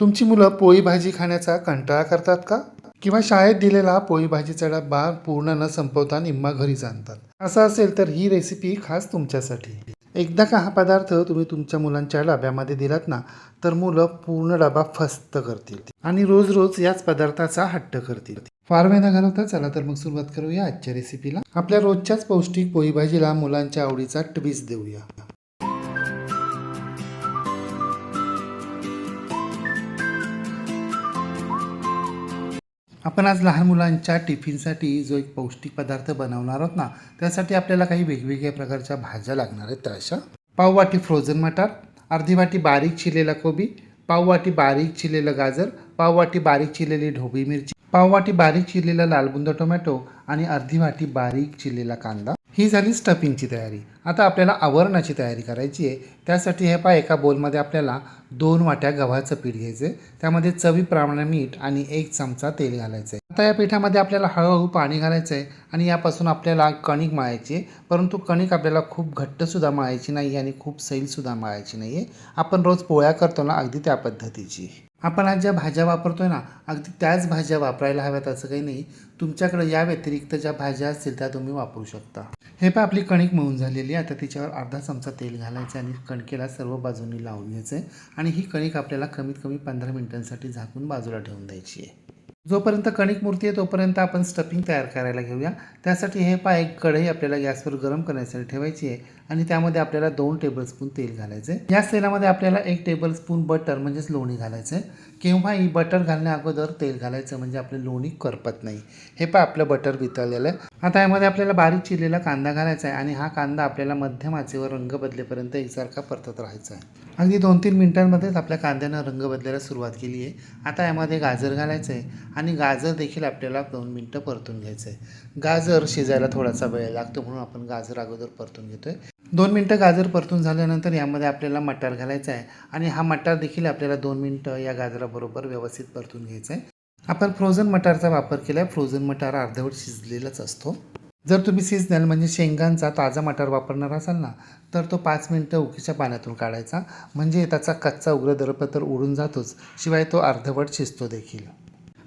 तुमची मुलं पोळी भाजी खाण्याचा कंटाळा करतात का? किंवा शाळेत दिलेला पोळी भाजीचा डब्बा पूर्ण न संपवता निम्मा घरी जाणतात. असं असेल तर ही रेसिपी खास तुमच्यासाठी. एकदा का हा पदार्थ तुम्ही तुमच्या मुलांच्या डब्यामध्ये दिलात ना तर मुलं पूर्ण डबा फस्त करतील. आणि रोज रोज याच पदार्थाचा हट्ट करतील. फार वेळ न घालवता चला तर मग सुरुवात करूया आजच्या रेसिपीला आपल्या रोजच्याच पौष्टिक पोळी भाजीला मुलांच्या आवडीचा ट्विस्ट देऊया. आपण आज लहान मुलांच्या टिफिनसाठी जो एक पौष्टिक पदार्थ बनवणार आहोत ना त्यासाठी आपल्याला काही वेगवेगळ्या प्रकारच्या भाज्या लागणार आहेत. त्या अशा. पाव वाटी फ्रोझन मटार अर्धी वाटी बारीक चिरलेला कोबी पाव वाटी बारीक चिरलेलं गाजर पाव वाटी बारीक चिरलेली ढोबी मिरची पाव वाटी बारीक चिरलेला लालबुंद टोमॅटो आणि अर्धी वाटी बारीक चिरलेला कांदा. ही झाली स्टफिंगची तयारी. आता आपल्याला आवरणाची तयारी करायची आहे. त्यासाठी हे पहा एका बोलमध्ये आपल्याला दोन वाट्या गव्हाचं पीठ घ्यायचं आहे त्यामध्ये चवीप्रमाणे मीठ आणि एक चमचा तेल घालायचं आहे आता या पिठामध्ये आपल्याला हळूहळू पाणी घालायचं आहे आणि यापासून आपल्याला कणिक मळायची आहे. परंतु कणिक आपल्याला खूप घट्टसुद्धा मळायची नाही आणि खूप सैलसुद्धा मळायची नाही आहे आपण रोज पोळ्या करतो ना अगदी त्या पद्धतीची. आपण आज ज्या भाज्या वापरतोय ना अगदी त्याच भाज्या वापरायला हव्यात असं काही नाही. तुमच्याकडे या व्यतिरिक्त ज्या भाज्या असतील त्या तुम्ही वापरू शकता. हे पण आपली कणिक मळून झालेली आहे. आता तिच्यावर अर्धा चमचा तेल घालायचं आणि कणकेला सर्व बाजूंनी लावून घ्यायचं आहे आणि ही कणिक आपल्याला कमीत कमी पंधरा मिनिटांसाठी झाकून बाजूला ठेवून द्यायची आहे. जोपर्यंत कणिक मूर्ती आहे तोपर्यंत आपण स्टफिंग तयार करायला घेऊया. त्यासाठी हे पा एक कढई आपल्याला गॅसवर गरम करण्यासाठी ठेवायची आहे. आणि त्यामध्ये आपल्याला दोन टेबलस्पून तेल घालायचं आहे याच तेलामध्ये आपल्याला एक टेबलस्पून बटर म्हणजेच लोणी घालायचं आहे केव्हाही बटर घालण्या अगोदर तेल घालायचं म्हणजे आपली लोणी करपत नाही. हे पण आपलं बटर वितळलेलं आहे. आता यामध्ये आपल्याला बारीक चिरलेला कांदा घालायचा आहे आणि हा कांदा आपल्याला मध्यम आचेवर रंग बदलेपर्यंत एकसारखा परतत राहायचा आहे. अगदी दोन तीन मिनिटांमध्येच आपल्या कांद्यानं रंग बदलायला सुरुवात केली आहे. आता यामध्ये गाजर घालायचं आहे आणि गाजर देखील आपल्याला दोन मिनटं परतून घ्यायचं आहे गाजर शिजायला थोडासा वेळ लागतो म्हणून आपण गाजर अगोदर परतून घेतो आहे दोन मिनटं गाजर परतून झाल्यानंतर यामध्ये आपल्याला मटार घालायचा आहे. आणि हा मटार देखील आपल्याला दोन मिनटं या गाजराबरोबर व्यवस्थित परतून घ्यायचा आहे. आपण फ्रोझन मटारचा वापर केला आहे फ्रोझन मटार अर्धवट शिजलेलाच असतो. जर तुम्ही सिजनल म्हणजे शेंगांचा ताजा मटार वापरणार असाल ना तर तो पाच मिनटं उकीच्या पाण्यातून काढायचा. म्हणजे त्याचा कच्चा उग्र दरप तर उडून जातोच. शिवाय तो अर्धवट शिजतो देखील.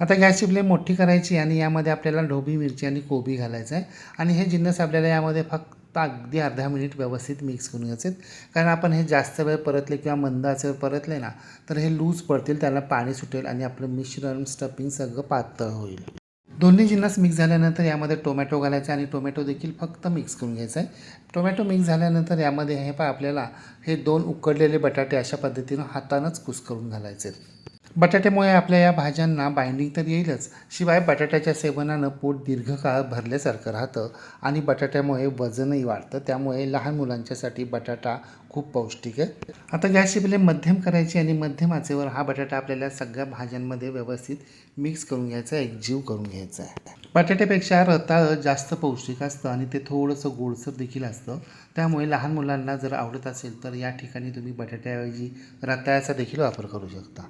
आता गॅसची फ्लेम मोठी करायची आणि यामध्ये आपल्याला ढोबी मिरची आणि कोबी घालायचं आहे. आणि हे जिन्नस आपल्याला यामध्ये फक्त अगदी अर्धा मिनिट व्यवस्थित मिक्स करून घ्यायचे. कारण आपण हे जास्त वेळ परतले किंवा मंद आचेवर परतले ना तर हे लूज पडतील त्याला पाणी सुटेल आणि आपलं मिश्रण स्टफिंग सगळं पातळ होईल. दोन्ही जिन्नस मिक्स झाल्यानंतर यामध्ये टोमॅटो घालायचा आणि टोमॅटो देखील फक्त मिक्स करून घ्यायचा आहे. टोमॅटो मिक्स झाल्यानंतर यामध्ये हे पा आपल्याला हे दोन उकडलेले बटाटे अशा पद्धतीनं हातानंच कुस करून घालायचे. बटाट्यामुळे आपल्या या भाज्यांना बाइंडिंग तर येईलच. शिवाय बटाट्याच्या सेवनानं पोट दीर्घकाळ भरल्यासारखं राहतं आणि बटाट्यामुळे वजनही वाढतं. त्यामुळे लहान मुलांच्यासाठी बटाटा खूप पौष्टिक आहे. आता गॅस फ्लेम मध्यम करायची आणि मध्यम आचेवर हा बटाटा आपल्याला सगळ्या भाज्यांमध्ये व्यवस्थित मिक्स करून घ्यायचा आहे. एकजीव करून घ्यायचा आहे. बटाट्यापेक्षा रताळं जास्त पौष्टिक असतं आणि ते थोडंसं गोडसर देखील असतं. त्यामुळे लहान मुलांना जर आवडत असेल तर या ठिकाणी तुम्ही बटाट्याऐवजी रताळ्याचा देखील वापर करू शकता.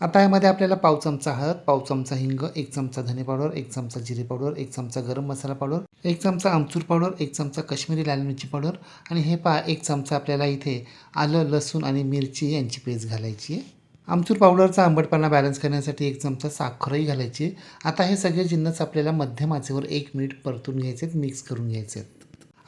आता यामध्ये आपल्याला पाव चमचा हळद पाव चमचा हिंग एक चमचा धने पावडर एक चमचा जिरे पावडर एक चमचा गरम मसाला पावडर एक चमचा आमचूर पावडर एक चमचा काश्मीरी लाल मिरची पावडर आणि हे पहा एक चमचा आपल्याला इथे आलं लसूण आणि मिरची यांची पेस्ट घालायची आहे. आमचूर पावडरचा आंबटपणा बॅलन्स करण्यासाठी एक चमचा साखरही घालायची आहे. आता हे सगळे जिन्नस आपल्याला मध्यम आचेवर एक मिनिट परतून घ्यायचे आहेत मिक्स करून घ्यायचे आहेत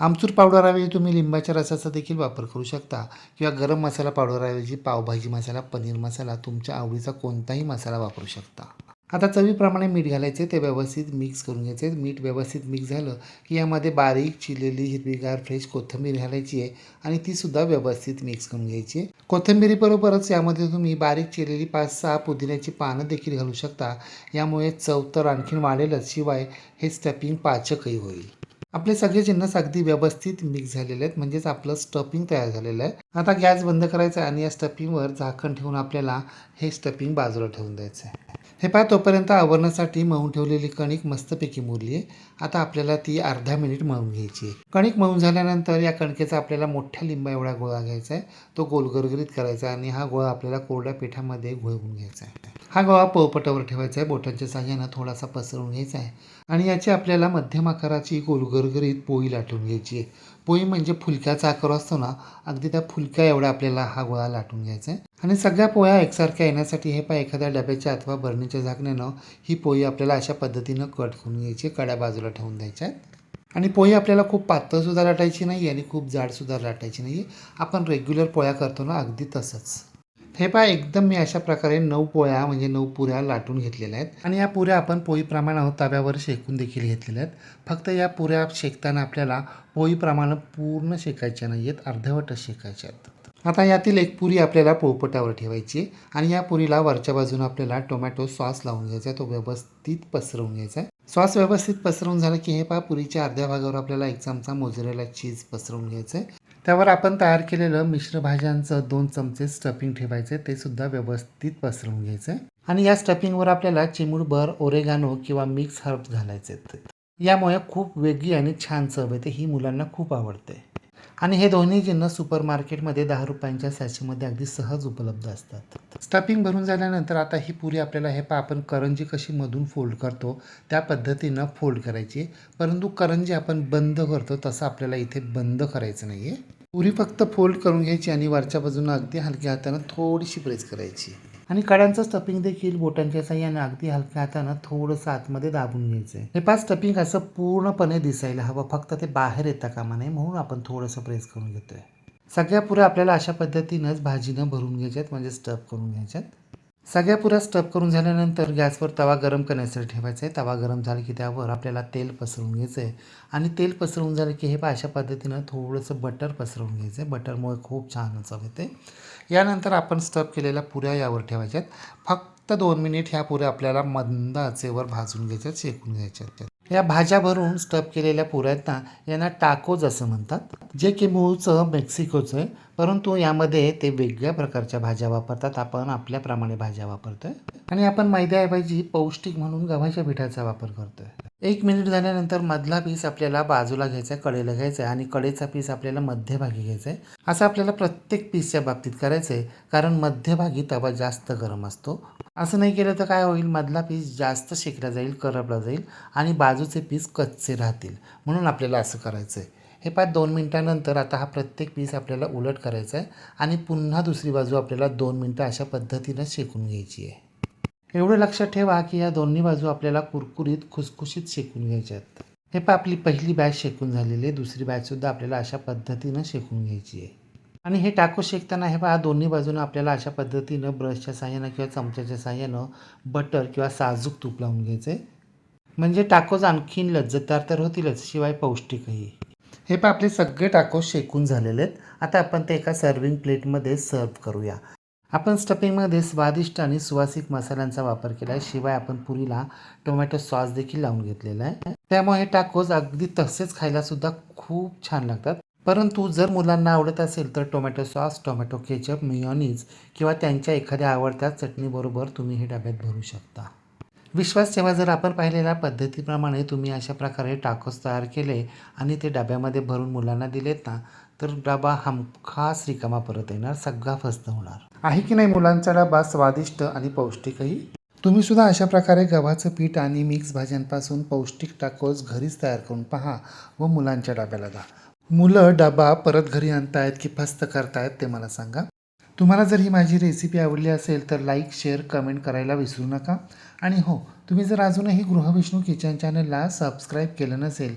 आमचूर पावडरऐवजी तुम्ही लिंबाच्या रसाचा देखील वापर करू शकता. किंवा गरम मसाला पावडरऐवजी पावभाजी मसाला पनीर मसाला तुमच्या आवडीचा कोणताही मसाला वापरू शकता. आता चवीप्रमाणे मीठ घालायचे ते व्यवस्थित मिक्स करून घ्यायचे. मीठ व्यवस्थित मिक्स झालं की यामध्ये बारीक चिरलेली हिरवीगार फ्रेश कोथिंबीर घालायची आहे आणि तीसुद्धा व्यवस्थित मिक्स करून घ्यायची आहे. कोथिंबीरीबरोबरच यामध्ये तुम्ही बारीक चिरलेली पाच सहा पुदिन्याची पानं देखील घालू शकता. यामुळे चव तर आणखीन वाढेलच शिवाय हे स्टफिंग पाचकही होईल. आपले सगळे जिन्नस अगदी व्यवस्थित मिक्स झालेले आहेत. म्हणजेच आपलं स्टफिंग तयार झालेलं आहे. आता गॅस बंद करायचा आणि या स्टफिंगवर झाकण ठेवून आपल्याला हे स्टफिंग बाजूला ठेवून द्यायचं आहे. हे पहा तोपर्यंत आवरण्यासाठी मळून ठेवलेली कणिक मस्तपैकी मुरली आहे. आता आपल्याला ती अर्धा मिनिट मळून घ्यायची आहे. कणिक मळून झाल्यानंतर या कणकेचा आपल्याला मोठ्या लिंबा एवढा गोळा घ्यायचा आहे. तो गोलगरगरीत करायचा करायचा आणि हा गोळा आपल्याला कोरड्या पिठामध्ये घोळवून घ्यायचा आहे. हा गोळा पोळपटावर ठेवायचा आहे. बोटांच्या साह्यानं थोडासा पसरवून घ्यायचा आहे. आणि याची आपल्याला मध्यम आकाराची गोलगरगरीत पोळी लाटून घ्यायची आहे. पोळी म्हणजे फुलक्याचा आकार असतो ना अगदी त्या फुलक्या एवढा आपल्याला हा गोळा लाटून घ्यायचा आहे. आणि सगळ्या पोळ्या एकसारख्या येण्यासाठी हे पा एखाद्या डब्याच्या अथवा बरणीच्या झाकण्यानं ही पोळी आपल्याला अशा पद्धतीनं कट करून घ्यायची कड्या बाजूला ठेवून द्यायच्या आहेत. आणि पोळी आपल्याला खूप पातळसुद्धा लाटायची नाही आणि खूप जाडसुद्धा लाटायची नाही आपण रेग्युलर पोळ्या करतो ना अगदी तसंच. हे पहा एकदम मी अशा प्रकारे नऊ पोळ्या म्हणजे नऊ पुऱ्या लाटून घेतलेल्या आहेत. आणि या पुऱ्या आपण पोळीप्रमाणे तव्यावर शेकून देखील घेतलेल्या आहेत. फक्त या पुऱ्या शेकताना आपल्याला पोळीप्रमाणे पूर्ण शेकायच्या नाही आहेत अर्धवटच शेकायच्या आहेत. आता यातील एक पुरी आपल्याला पोळपटावर ठेवायची आणि या पुरीला वरच्या बाजूने आपल्याला टोमॅटो सॉस लावून घ्यायचा आहे. तो व्यवस्थित पसरवून घ्यायचा आहे. सॉस व्यवस्थित पसरवून झालं की हे पहा पुरीच्या अर्ध्या भागावर आपल्याला एक चमचा मोजरेला चीज पसरवून घ्यायचं आहे. त्यावर आपण तयार केलेलं मिश्र भाज्यांचं दोन चमचे स्टफिंग ठेवायचे ते सुद्धा व्यवस्थित पसरवून घ्यायचं. आणि या स्टफिंगवर आपल्याला चिमूटभर ओरेगानो किंवा मिक्स हर्ब्स घालायचे. यामुळे खूप वेगळी आणि छान चव येते ही मुलांना खूप आवडते. आणि हे दोन्ही चिन्ह सुपर मार्केटमध्ये दहा रुपयांच्या सॅशीमध्ये अगदी सहज उपलब्ध असतात. स्टफिंग भरून झाल्यानंतर आता ही पुरी आपल्याला हे पा आपण करंजी कशी मधून फोल्ड करतो त्या पद्धतीनं फोल्ड करायची. परंतु करंजी आपण बंद करतो तसं आपल्याला इथे बंद करायचं नाही आहे पुरी फक्त फोल्ड करून घ्यायची आणि वरच्या बाजूनं अगदी हलक्या हातानं थोडीशी प्रेस करायची. आणि कड्यांचं स्टफिंग देखील बोटांच्या साह्यानं अगदी हलक्या हातानं थोडंसं आतमध्ये दाबून घ्यायचं आहे हे पाच स्टपिंग असं पूर्णपणे दिसायला हवं. फक्त ते बाहेर येता कामा नये म्हणून आपण थोडंसं प्रेस करून घेतोय. सगळ्या पुऱ्या आपल्याला अशा पद्धतीनंच भाजीनं भरून घ्यायच्यात म्हणजे स्टफ करून घ्यायच्यात. सगळ्या पुऱ्या स्टफ करून झाल्यानंतर गॅसवर तवा गरम करण्यासाठी ठेवायचा आहे. तवा गरम झाला की त्यावर आपल्याला तेल पसरवून घ्यायचं आहे आणि तेल पसरवून झालं की हे अशा पद्धतीनं थोडंसं बटर पसरवून घ्यायचं आहे बटरमुळे खूप छान चव येते. यानंतर आपण स्टफ केलेल्या पुऱ्या यावर ठेवायच्या आहेत फक्त दोन मिनिट ह्या पुऱ्या आपल्याला मंद आचेवर भाजून घ्यायच्यात शेकून घ्यायच्यात. या भाज्या भरून स्टफ केलेल्या पुऱ्यांना यांना टाकोज असं म्हणतात. जे की मूळचं मेक्सिकोचं आहे परंतु यामध्ये ते वेगळ्या प्रकारच्या भाज्या वापरतात. आपण आपल्याप्रमाणे भाज्या वापरतोय. आणि आपण मैद्याऐवजी पौष्टिक म्हणून गव्हाच्या पिठाचा वापर करतोय. एक मिनिट झाल्यानंतर मधला पीस आपल्याला बाजूला घ्यायचा आहे कडेला घ्यायचा आहे आणि कडेचा पीस आपल्याला मध्यभागी घ्यायचा आहे असं आपल्याला प्रत्येक पीसच्या बाबतीत करायचं आहे कारण मध्यभागी तवा जास्त गरम असतो. असं नाही केलं तर काय होईल? मधला पीस जास्त शेकला जाईल करपला जाईल आणि बाजूचे पीस कच्चे राहतील. म्हणून आपल्याला असं करायचं आहे हे पाच दोन मिनटानंतर आता हा प्रत्येक पीस आपल्याला उलट करायचा आहे आणि पुन्हा दुसरी बाजू आपल्याला दोन मिनटं अशा पद्धतीनं शेकून घ्यायची आहे एवढं लक्षात ठेवा की या दोन्ही बाजू आपल्याला कुरकुरीत खुसखुशीत शेकून घ्यायच्या आहेत हे पहा आपली पहिली बॅच शेकून झालेली आहे. दुसरी बॅचसुद्धा आपल्याला अशा पद्धतीनं शेकून घ्यायची आहे. आणि हे टाको शेकताना हे पहा दोन्ही बाजूनं आपल्याला अशा पद्धतीनं ब्रशच्या साह्यानं किंवा चमच्याच्या साह्यानं बटर किंवा साजूक तूप लावून घ्यायचं आहे म्हणजे टाकोज आणखीन लज्जतदार तर होतीलच शिवाय पौष्टिकही. हे पहा आपले सगळे टाकोस शेकून झालेले आहेत. आता आपण ते एका सर्विंग प्लेटमध्ये सर्व करूया. आपण स्टफिंगमध्ये स्वादिष्ट आणि सुवासिक मसाल्यांचा वापर केला आहे शिवाय आपण पुरीला टोमॅटो सॉस देखील लावून घेतलेला आहे. त्यामुळे हे टाकोज अगदी तसेच खायला सुद्धा खूप छान लागतात. परंतु जर मुलांना आवडत असेल तर tomato sauce tomato ketchup mayonnaise किंवा त्यांच्या एखाद्या आवडत्या चटणीबरोबर तुम्ही हे डब्यात भरू शकता. विश्वास ठेवा जर आपण पाहिलेल्या पद्धतीप्रमाणे तुम्ही अशा प्रकारे टाकोस तयार केले आणि ते डब्यामध्ये भरून मुलांना दिलेत ना तर डबा हमखास रिकामा परत येणार सगळा फस्त होणार. आहे की नाही मुलांचा डबा स्वादिष्ट आणि पौष्टिकही? तुम्ही सुद्धा अशा प्रकारे गव्हाचं पीठ आणि मिक्स भाज्यांपासून पौष्टिक टाकोस घरीच तयार करून पहा व मुलांच्या डब्याला द्या. मुलं डबा परत घरी आणतायत की फस्त करतायत ते मला सांगा. तुम्हाला जर ही माझी रेसिपी आवडली असेल तर लाईक शेअर कमेंट करायला विसरू नका. आणि हो तुम्ही जर अजूनही गृहविष्णू किचन चॅनलला सबस्क्राईब केलं नसेल